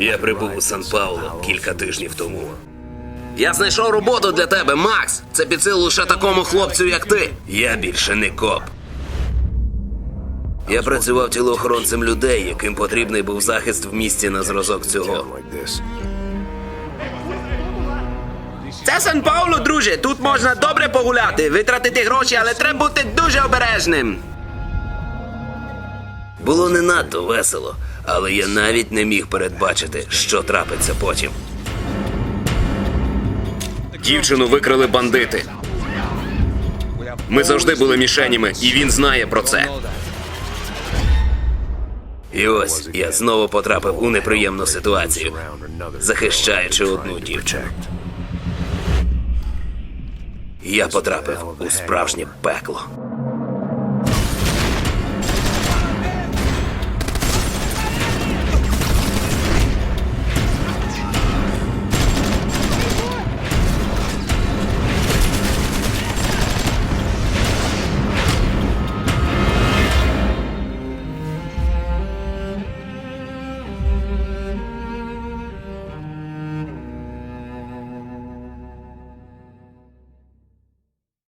Я прибув у Сан Пауло кілька тижнів тому. Я знайшов роботу для тебе, Макс. Це під силу лише такому хлопцю, як ти. Я більше не коп. Я працював тілоохоронцем людей, яким потрібний був захист в місті на зразок цього. Це Сан Пауло, друже. Тут можна добре погуляти, витратити гроші, але треба бути дуже обережним. Було не надто весело, але я навіть не міг передбачити, що трапиться потім. Дівчину викрили бандити. Ми завжди були мішенями, і він знає про це. І ось я знову потрапив у неприємну ситуацію, захищаючи одну дівчину. Я потрапив у справжнє пекло.